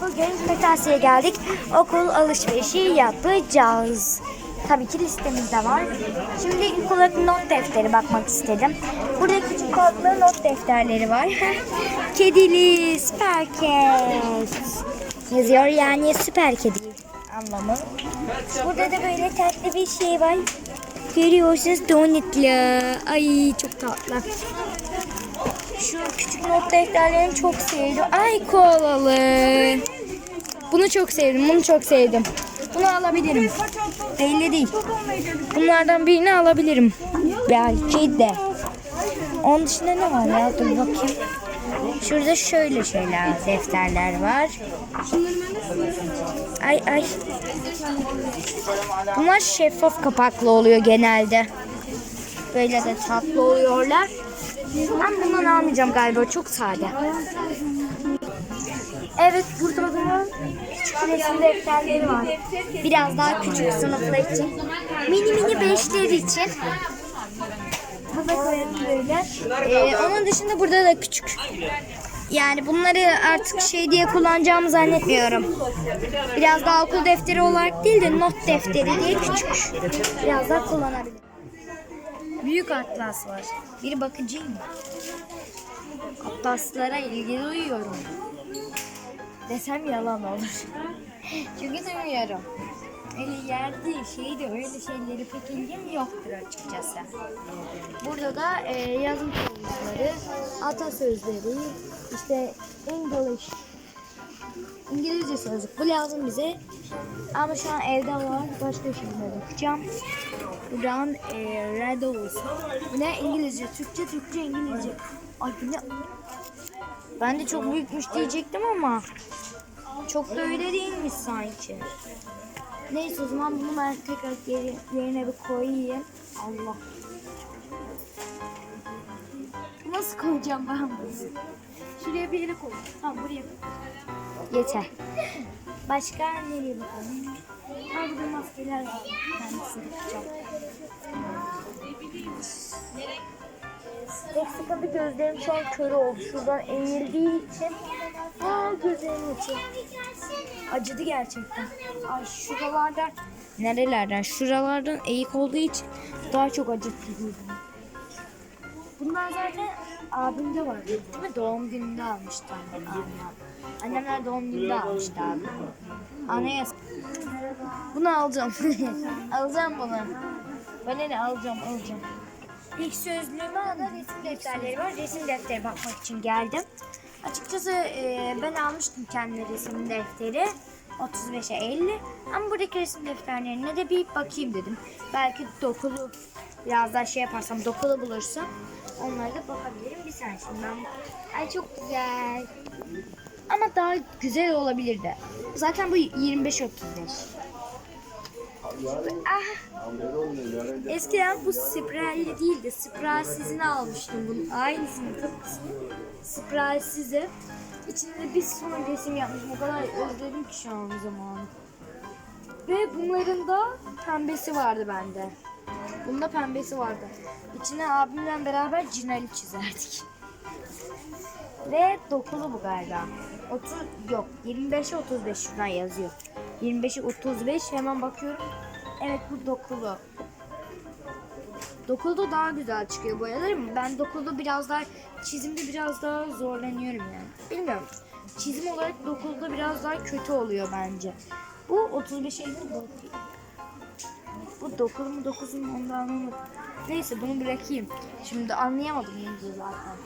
Bugün kırtasiye geldik. Okul alışverişi yapacağız. Tabii ki listemizde var. Şimdi ilk olarak not defteri bakmak istedim. Burada küçük kodlu not defterleri var. Kedili süper ket yazıyor yani süper kedi anlamı. Burada da böyle tatlı bir şey var. Görüyorsunuz donutlu. Ay çok tatlı. Şu küçük not defterlerini çok sevdim. Ay kolalı. Bunu çok sevdim. Bunu çok sevdim. Bunu alabilirim. Belli değil. Bunlardan birini alabilirim. Belki de. Onun dışında ne var ya? Dur bakayım. Şurada şöyle şeyler, defterler var. Ay ay. Bunlar şeffaf kapaklı oluyor genelde. Böyle de tatlı oluyorlar. Ben bundan almayacağım galiba. Çok sade. Evet burada o zaman küçük resim defterleri var. Biraz daha küçük sınıflar için. Mini mini beşler için. Ee, onun dışında burada da küçük. Yani bunları artık şey diye kullanacağımı zannetmiyorum. Biraz daha okul defteri olarak değil de not defteri diye küçük. Biraz daha kullanabilirim. Büyük atlas var. Bir bakıcıyım. Atlaslara ilgi duyuyorum. Desem yalan olur. Çünkü duymuyorum. Öyle yerde şeydi öyle şeyleri pek ilgim yoktur açıkçası. Burada da e, yazım kılavuzları, atasözleri, işte English, İngilizce sözlük. Bu lazım bize. Ama şu an evde var. Başka şeylere bakacağım. Buradan e, Red olsun. Ne? İngilizce, Türkçe, Türkçe, İngilizce. Ay ne? Ben de çok büyükmüş diyecektim ama çok da öyle değilmiş sanki. Neyse o zaman bunu ben tekrar geri, yerine bir koyayım. Allah. Nasıl koyacağım ben bunu? Şuraya bir yere koy. Tamam buraya koy. Yeter. Başka nereye bakalım? Ha burada maskeler var. Ben sıkacağım. Tek gözlerim şu an kör oldu. Şuradan eğildiği için. Aa gözlerim içi. Acıdı gerçekten. Ay şuralardan. Nerelerden? Şuralardan eğik olduğu için daha çok acıttı gözümü. Bunlar zaten abimde var. Mi? Doğum gününde almıştı annem. annem. Annemler doğum gününde almıştı abi. Anaya Bunu alacağım. alacağım bunu. Bana ne alacağım alacağım. İlk sözlüğüme da resim defterleri var. Resim defteri bakmak için geldim. Açıkçası e, ben almıştım kendi resim defteri. 35'e 50. Ama buradaki resim defterlerine de bir bakayım dedim. Belki dokulu biraz daha şey yaparsam dokulu bulursam onlara da bakabilirim. Bir saniye şimdi ben... Ay çok güzel. Ama daha güzel olabilirdi. Zaten bu 25-35. Ah. Eskiden bu sprayli değildi. Spraysizini almıştım bunun. Aynısını tıpkısını. Spraysizi. İçinde bir son resim yapmışım. O kadar özledim ki şu an zamanı. Ve bunların da pembesi vardı bende. Bunda pembesi vardı. İçine abimle beraber cinali çizerdik. Ve dokulu bu galiba. 30 yok 25'e 35 şuradan yazıyor. 25'e 35 hemen bakıyorum. Evet bu dokulu. Dokulda daha güzel çıkıyor boyalar ama ben dokulda biraz daha çizimde biraz daha zorlanıyorum yani. Bilmiyorum. Çizim olarak dokulda biraz daha kötü oluyor bence. Bu 35 50 bu. Bu dokulu mu 9 mu onu da anlamadım. Neyse bunu bırakayım. Şimdi anlayamadım yine zaten.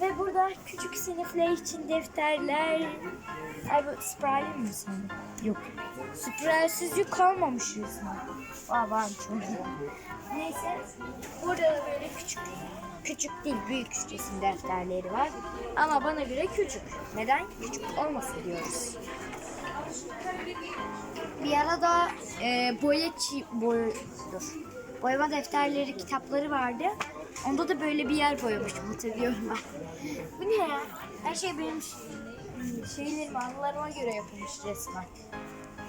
Ve burada küçük sınıflar için defterler. Ay bu spraylı mı sanırım? Yok. Spraysız yük kalmamış resmen. Aa var çok. Neyse. Burada da böyle küçük küçük değil büyük resim defterleri var. Ama bana göre küçük. Neden? Küçük olmasın diyoruz. Bir ara da e, boya çi- boy dur. Boyama defterleri kitapları vardı. Onda da böyle bir yer boyamıştım hatırlıyorum ben. Bu ne ya? Her şey benim şeylerim anılarıma göre yapılmış resmen.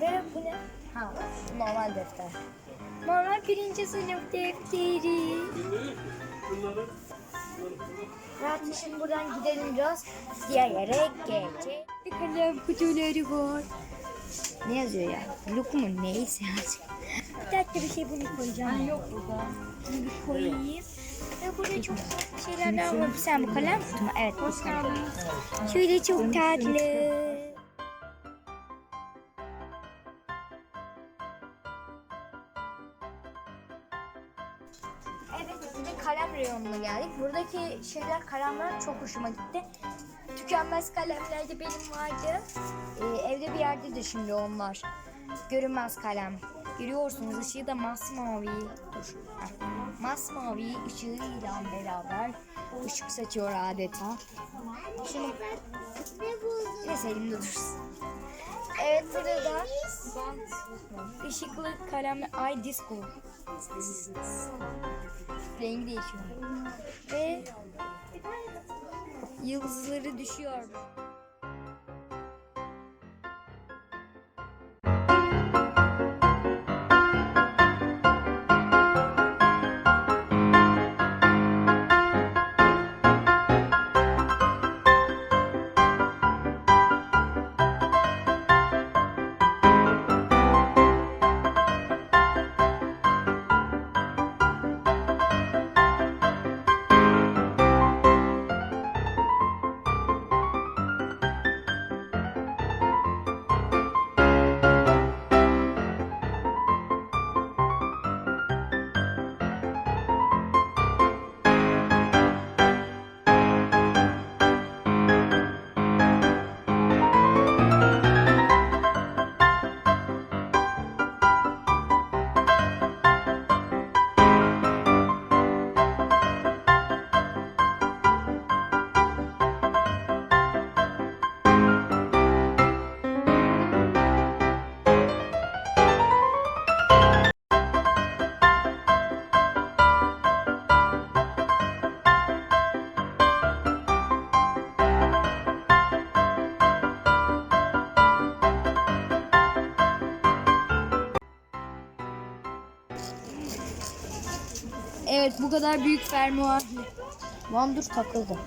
Ve bu ne? Ha normal defter. Normal birinci sınıf defteri. Hayatım şimdi buradan gidelim biraz. Diğer yere gelecek. Bir kalem kutuları var. Ne yazıyor ya? Blok mu? Neyse yazıyor. Bir dakika bir şey bunu koyacağım. yok burada. Bunu bir koyayım. Ve burada çok tatlı şeylerden var. Sen bu kalem kutu mu? Evet. Hoş geldiniz. Şöyle çok tatlı. Buradaki şeyler, kalemler çok hoşuma gitti. Tükenmez kalemler de benim vardı. Ee, evde bir yerdedir şimdi onlar. Görünmez kalem. Görüyorsunuz ışığı da masmavi. Dur. Masmavi ışığıyla beraber ışık saçıyor adeta. Şimdi neyse elimde dursun. Evet burada da ışıklı kalem ay disco. Rengi değişiyor. Ve yıldızları düşüyor. Evet bu kadar büyük fermuar. Lan dur takıldı.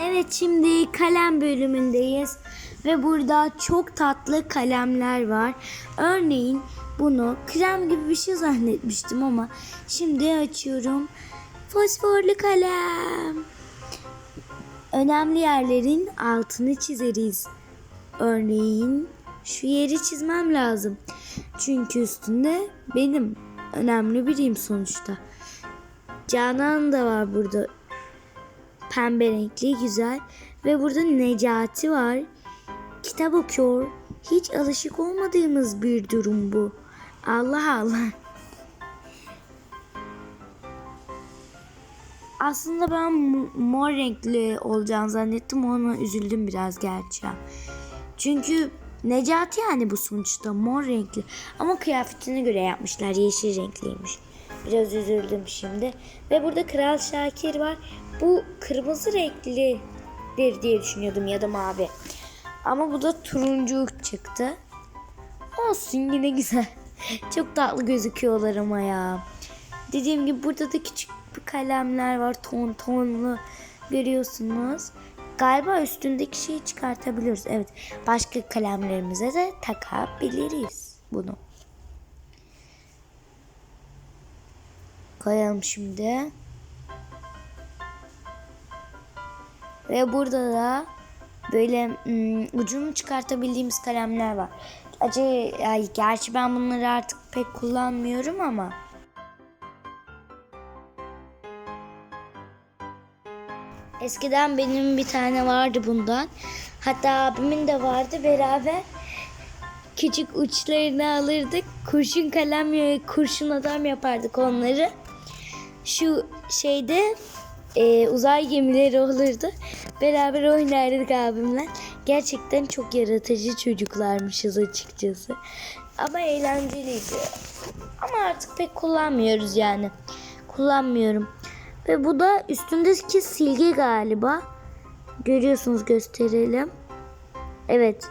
Evet şimdi kalem bölümündeyiz ve burada çok tatlı kalemler var. Örneğin bunu krem gibi bir şey zannetmiştim ama şimdi açıyorum. Fosforlu kalem. Önemli yerlerin altını çizeriz. Örneğin şu yeri çizmem lazım. Çünkü üstünde benim önemli biriyim sonuçta. Canan da var burada pembe renkli güzel ve burada Necati var. Kitap okuyor. Hiç alışık olmadığımız bir durum bu. Allah Allah. Aslında ben mo- mor renkli olacağını zannettim. Ona üzüldüm biraz gerçi. Çünkü Necati yani bu sonuçta mor renkli. Ama kıyafetine göre yapmışlar. Yeşil renkliymiş. Biraz üzüldüm şimdi. Ve burada Kral Şakir var. Bu kırmızı renklidir diye düşünüyordum ya da mavi. Ama bu da turuncu çıktı. Olsun yine güzel. Çok tatlı gözüküyorlar ama ya. Dediğim gibi burada da küçük kalemler var. Ton tonlu görüyorsunuz. Galiba üstündeki şeyi çıkartabiliyoruz. Evet. Başka kalemlerimize de takabiliriz bunu. Koyalım şimdi. Ve burada da böyle hmm, ucunu çıkartabildiğimiz kalemler var. Acı, ay, gerçi ben bunları artık pek kullanmıyorum ama. Eskiden benim bir tane vardı bundan. Hatta abimin de vardı beraber. Küçük uçlarını alırdık. Kurşun kalem kurşun adam yapardık onları. Şu şeyde e, uzay gemileri olurdu. Beraber oynardık abimle. Gerçekten çok yaratıcı çocuklarmışız açıkçası. Ama eğlenceliydi. Ama artık pek kullanmıyoruz yani. Kullanmıyorum. Ve bu da üstündeki silgi galiba. Görüyorsunuz gösterelim. Evet.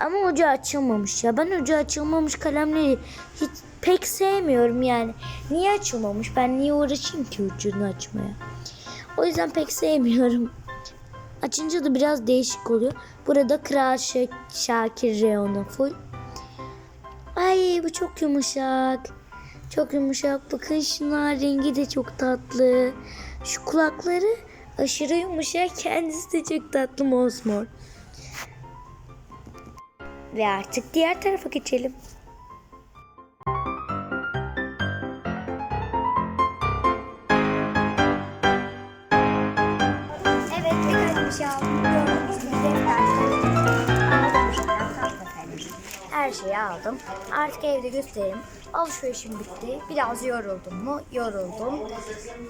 Ama ucu açılmamış ya. Ben ucu açılmamış kalemleri hiç pek sevmiyorum yani. Niye açılmamış? Ben niye uğraşayım ki ucunu açmaya? O yüzden pek sevmiyorum. Açınca da biraz değişik oluyor. Burada Kral Şa- Şakir reyonu full. Ay bu çok yumuşak. Çok yumuşak. Bakın şuna rengi de çok tatlı. Şu kulakları aşırı yumuşak. Kendisi de çok tatlı mosmor. Ve artık diğer tarafa geçelim. Evet bir şey aldım. Her şeyi aldım. Artık evde göstereyim. Alışverişim bitti. Biraz yoruldum mu? Yoruldum.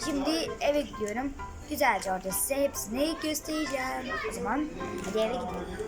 Şimdi eve gidiyorum. Güzelce orada size hepsini göstereceğim. O zaman hadi eve gidelim.